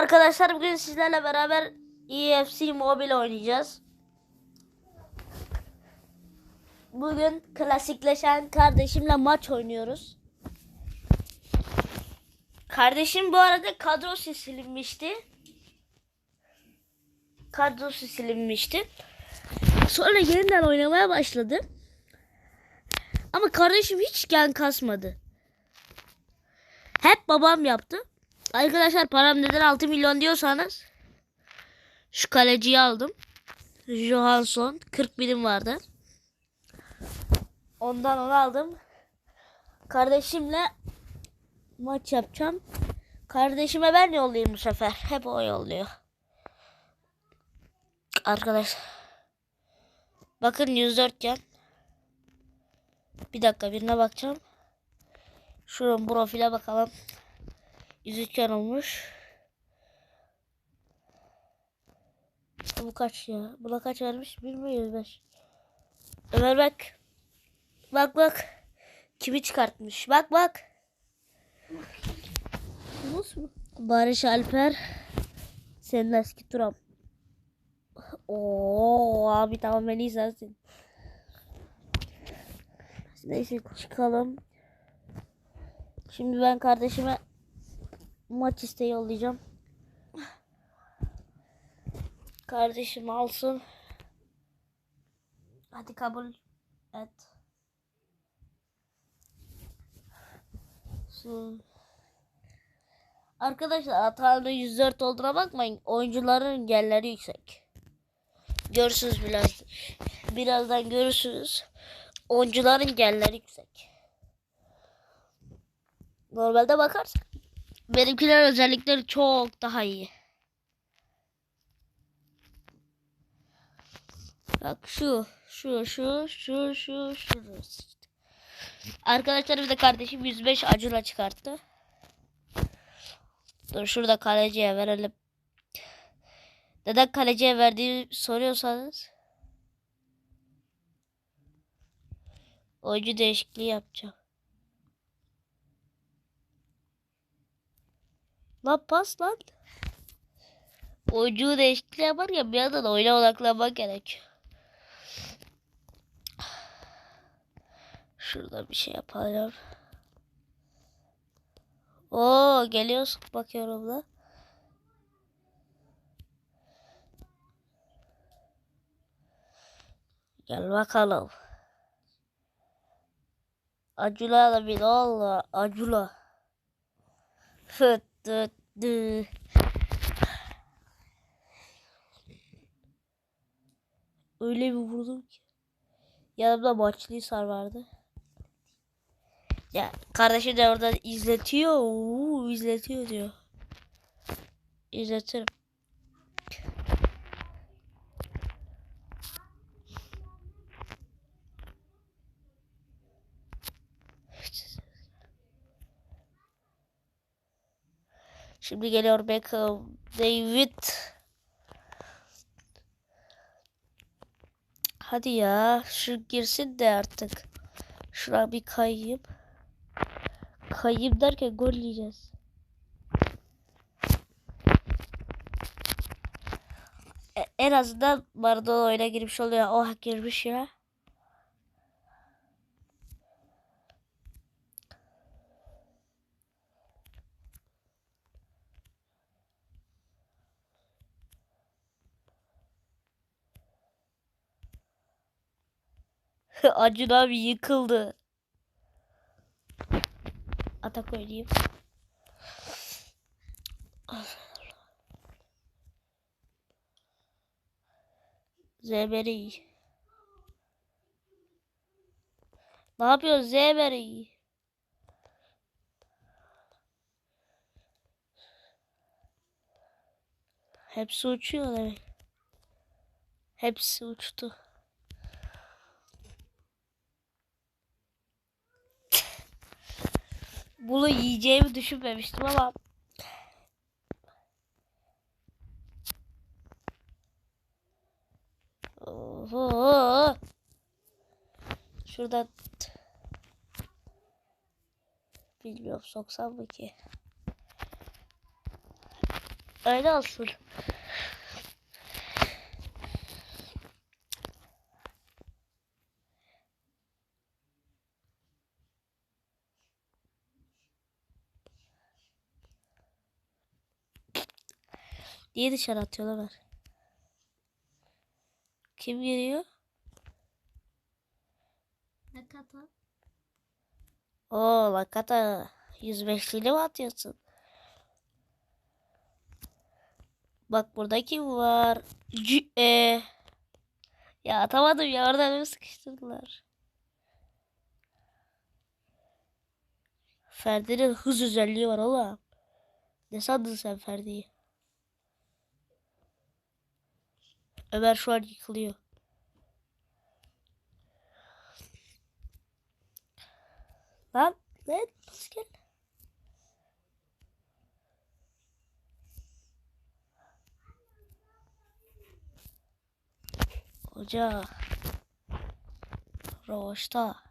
Arkadaşlar bugün sizlerle beraber EFC Mobile oynayacağız. Bugün klasikleşen kardeşimle maç oynuyoruz. Kardeşim bu arada kadrosu silinmişti. Kadrosu silinmişti. Sonra yeniden oynamaya başladı. Ama kardeşim hiç gen kasmadı. Hep babam yaptı. Arkadaşlar param neden 6 milyon diyorsanız şu kaleciyi aldım. Johansson 40 birim vardı. Ondan onu aldım. Kardeşimle maç yapacağım. Kardeşime ben yollayayım bu sefer. Hep o yolluyor. Arkadaşlar. Bakın 104 gen. Bir dakika birine bakacağım. Şunun profile bakalım. 103 gen olmuş. Bu kaç ya? Buna kaç vermiş? 1 mi 105? Ömer bak. Bak bak. Kimi çıkartmış? Bak bak. Nasıl? Barış Alper. Senin eski Turam. Oo abi tamam en iyi sensin. Neyse çıkalım. Şimdi ben kardeşime maç isteği yollayacağım. Kardeşim alsın. Hadi kabul et. Arkadaşlar hatanın 104 olduğuna bakmayın. Oyuncuların gelleri yüksek. Görürsünüz biraz. Birazdan görürsünüz. Oyuncuların gelleri yüksek. Normalde bakarsak benimkiler özellikleri çok daha iyi. Bak şu, şu, şu, şu, şu, şu. Arkadaşlar bir de kardeşim 105 acıla çıkarttı. Dur şurada kaleciye verelim. Neden kaleciye verdiğini soruyorsanız. Oyuncu değişikliği yapacağım. Lan pas lan. Oyuncu değişikliği yaparken bir yandan oyuna odaklanmak gerek. Şurada bir şey yapalım. Oo geliyorsun bakıyorum da. Gel bakalım. Acula da bir Allah acula. Fıt dıt dı. Öyle bir vurdum ki. Yanımda maçlıysa vardı. Ya kardeşi de orada izletiyor. Uuu, izletiyor diyor. İzletirim. Şimdi geliyor Beckham. David. Hadi ya. Şu girsin de artık. Şuna bir kayayım. Kayayım derken gol yiyeceğiz. E, en azından Maradona oyuna girmiş oluyor. Oh girmiş ya. Acun abi yıkıldı. Atak oynayayım. Zeberi. Ne yapıyor Zeberi? Hepsi uçuyor demek. Hepsi uçtu. Bunu yiyeceğimi düşünmemiştim ama Oho. Şuradan bilmiyorum soksam mı ki? Öyle olsun. Niye dışarı atıyorlar? Kim geliyor? Ne kadar? Oo Lakata 105'liğini mi atıyorsun? Bak burada kim var? C e. Ya atamadım ya oradan beni sıkıştırdılar. Ferdi'nin hız özelliği var oğlum. Ne sandın sen Ferdi'yi? Ömer şu an yıkılıyor. Lan ne? Nasıl gel? Hoca. Roşta.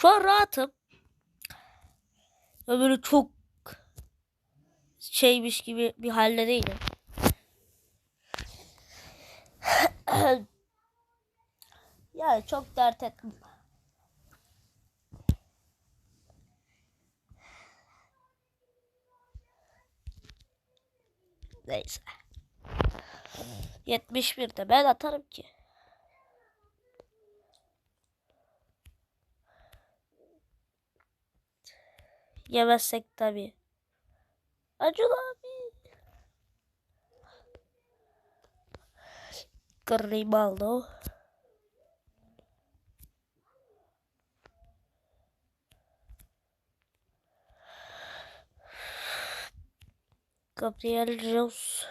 Şu an rahatım. Ya böyle çok şeymiş gibi bir halde değilim. yani çok dert ettim. Neyse. 71'de ben atarım ki. Yemezsek tabii. Acun abi. Grimaldo. Gabriel Jesus.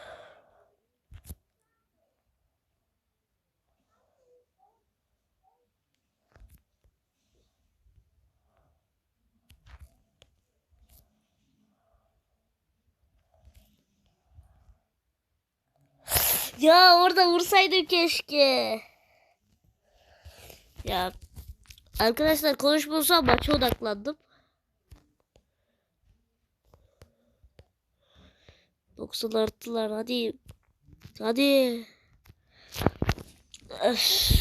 Ya orada vursaydım keşke. Ya arkadaşlar konuşmasam maça odaklandım. 90 arttılar hadi. Hadi. Öf.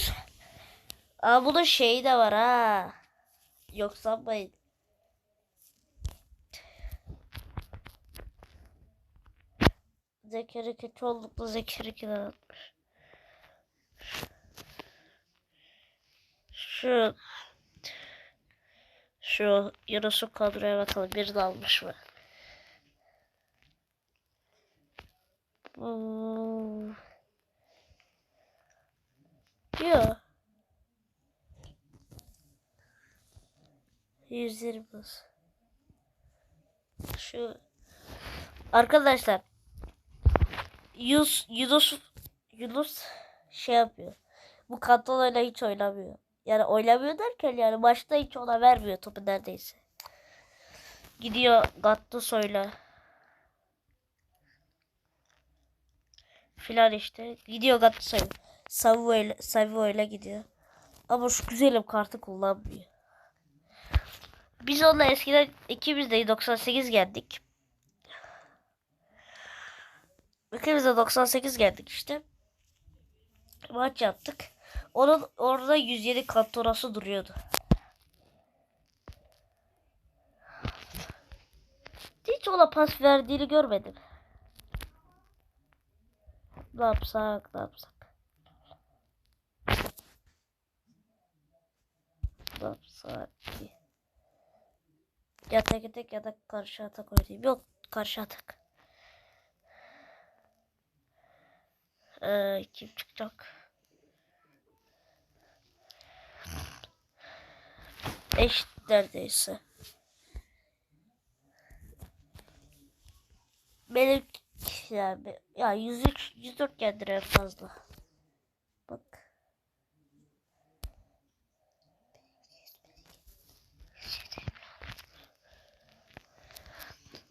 Aa bunun şeyi de var ha. Yok sanmayın. Zekeri çoğunlukla Zekeri'den atmış. Şu şu Yunus'un kadroya bakalım bir de almış mı? Hmm. Yok. 120 hız. Şu arkadaşlar Yunus Yunus Yunus şey yapıyor. Bu Kantolayla hiç oynamıyor. Yani oynamıyor derken yani maçta hiç ona vermiyor topu neredeyse. Gidiyor Gattuso'yla filan işte. Gidiyor Gattuso'yla. Savoy'la Savoy'la gidiyor. Ama şu güzelim kartı kullanmıyor. Biz onunla eskiden ikimiz de 98 geldik. İkimiz de 98 geldik işte. Maç yaptık. Onun orada 107 kantorası duruyordu. Hiç ona pas verdiğini görmedim. Ne yapsak, ne yapsak? Ne yapsak ki? Ya tek tek ya da karşı atak oynayayım. Yok karşı atak. Ee, kim çıkacak? Eşit neredeyse. Benim yani ya 103 104 kendir en fazla. Bak.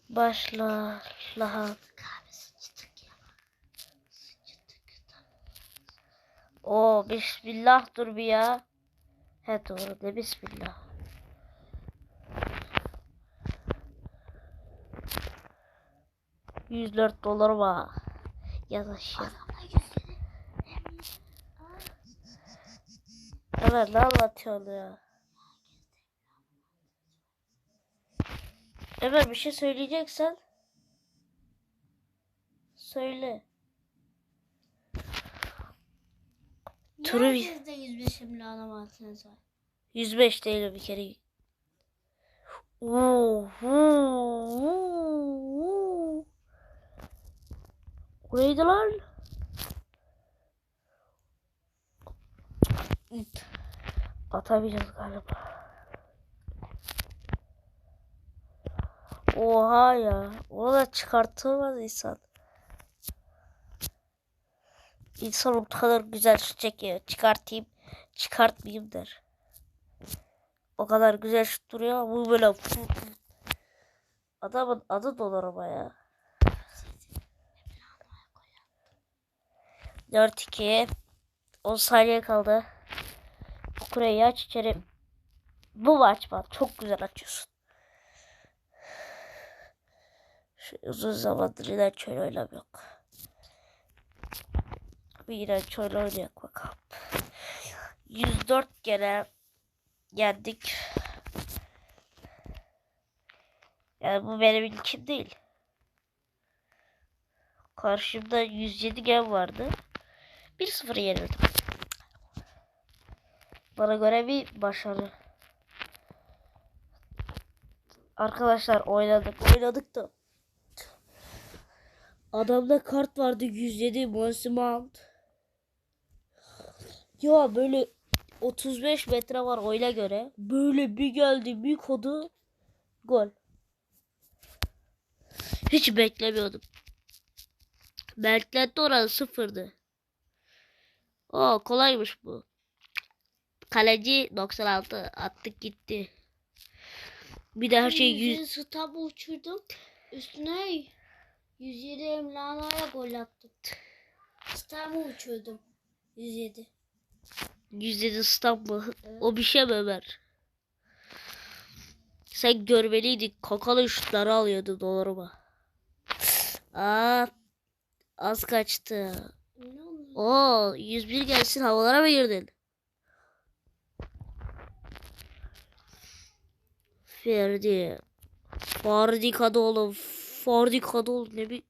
Başla. Lahan. Bismillah dur bir ya. He doğru de bismillah. Yüz dört dolar var. Yaz aşağı. Evet ne anlatıyorsun ya? Evet bir şey söyleyeceksen söyle. Turu- Herkeste 105 milyon avantajınız var. 105 değil bir kere. Oo, oo, oo. Lan? Atamayacağız galiba. Oha ya. Onu da çıkartılmaz insan. İnsan o kadar güzel şut çekiyor. Çıkartayım, çıkartmayayım der. O kadar güzel şut duruyor bu böyle Adamın adı dolar ama ya. 4-2 10 saniye kaldı. Kureyi aç içeri. Bu maç bak çok güzel açıyorsun. Şu uzun zamandır oyun oynamıyor. Bir iğrenç oyun oynayak bakalım. 104 gene yendik. Yani bu benim ilkim değil. Karşımda 107 gen vardı. 1-0 yenildim. Bana göre bir başarı. Arkadaşlar oynadık. Oynadık da. Adamda kart vardı 107 Monsi Mount. Ya böyle 35 metre var oyuna göre. Böyle bir geldi bir kodu. Gol. Hiç beklemiyordum. Beklenti oranı sıfırdı. Oo kolaymış bu. Kaleci 96 attık gitti. Bir de her şey 100 100 stabı uçurdum. Üstüne 107 Emlana'ya gol attım. Stabı uçurdum. 107. 107 stamp mı? O bir şey mi Ömer? Sen görmeliydin. Kakalı şutları alıyordu dolarıma. Aa, az kaçtı. Oo, 101 gelsin havalara mı girdin? Ferdi. Ferdi Kadıoğlu. Ferdi Kadıoğlu ne bir...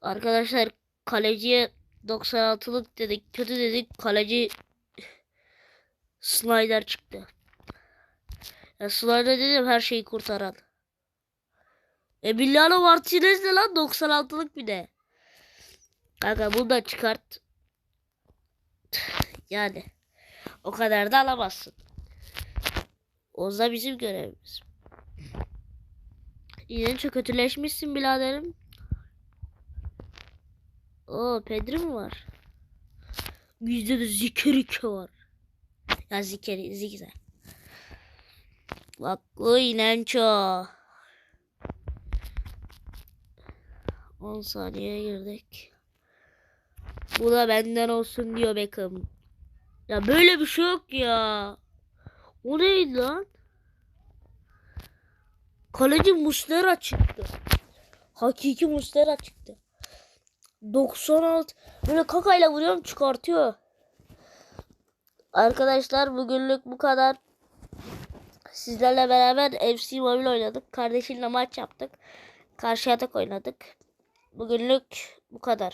Arkadaşlar kaleciye 96'lık dedik. Kötü dedik. Kaleci Snyder çıktı. Ya Snyder dedim her şeyi kurtaran. Emiliano Martinez ne lan 96'lık bir de. Kanka bunu da çıkart. Yani o kadar da alamazsın. O da bizim görevimiz. Yine çok kötüleşmişsin biraderim. Oo Pedri mi var? Bizde de Zikerike var. Ya Zikeri, Zikze. Bak o inanço. 10 saniye girdik. Bu da benden olsun diyor Beckham. Ya böyle bir şey yok ya. O neydi lan? Kaleci Muslera çıktı. Hakiki Muslera çıktı. 96 böyle kakayla vuruyorum çıkartıyor. Arkadaşlar bugünlük bu kadar. Sizlerle beraber FC Mobile oynadık. Kardeşimle maç yaptık. Karşı yatak oynadık. Bugünlük bu kadar.